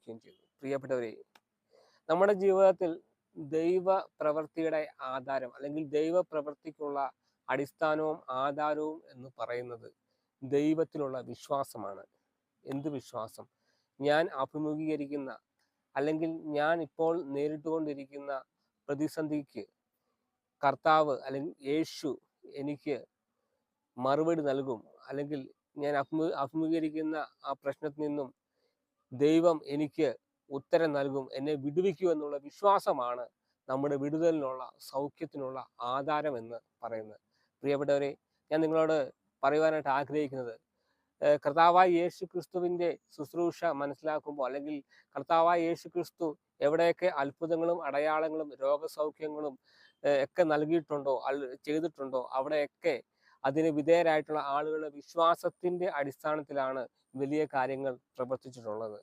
അവതരിപ്പിക്കുകയും ചെയ്തു. പ്രിയപ്പെട്ടവരെ നമ്മുടെ ജീവിതത്തിൽ ദൈവ പ്രവൃത്തിയുടെ ആധാരം അല്ലെങ്കിൽ ദൈവ പ്രവൃത്തിക്കുള്ള അടിസ്ഥാനവും ആധാരവും എന്ന് പറയുന്നത് ദൈവത്തിലുള്ള വിശ്വാസമാണ്. എന്ത് വിശ്വാസം? ഞാൻ അഭിമുഖീകരിക്കുന്ന അല്ലെങ്കിൽ ഞാൻ ഇപ്പോൾ നേരിട്ടുകൊണ്ടിരിക്കുന്ന പ്രതിസന്ധിക്ക് കർത്താവ് അല്ലെങ്കിൽ യേശു എനിക്ക് മറുപടി നൽകും അല്ലെങ്കിൽ ഞാൻ അഭിമു അഭിമുഖീകരിക്കുന്ന ആ പ്രശ്നത്തിൽ നിന്നും ദൈവം എനിക്ക് ഉത്തരം നൽകും എന്നെ വിടുവിക്കൂ എന്നുള്ള വിശ്വാസമാണ് നമ്മുടെ വിടുതലിനുള്ള സൗഖ്യത്തിനുള്ള ആധാരമെന്ന് പറയുന്നത്. പ്രിയപ്പെട്ടവരെ ഞാൻ നിങ്ങളോട് പറയുവാനായിട്ട് ആഗ്രഹിക്കുന്നത് കർത്താവായ യേശു ക്രിസ്തുവിന്റെ ശുശ്രൂഷ മനസ്സിലാക്കുമ്പോൾ അല്ലെങ്കിൽ കർത്താവായ യേശു ക്രിസ്തു എവിടെയൊക്കെ അത്ഭുതങ്ങളും അടയാളങ്ങളും രോഗസൗഖ്യങ്ങളും ഒക്കെ നൽകിയിട്ടുണ്ടോ ചെയ്തിട്ടുണ്ടോ അവിടെയൊക്കെ അതിന് വിധേയരായിട്ടുള്ള ആളുകളുടെ വിശ്വാസത്തിന്റെ അടിസ്ഥാനത്തിലാണ് വലിയ കാര്യങ്ങൾ പ്രവർത്തിച്ചിട്ടുള്ളത്.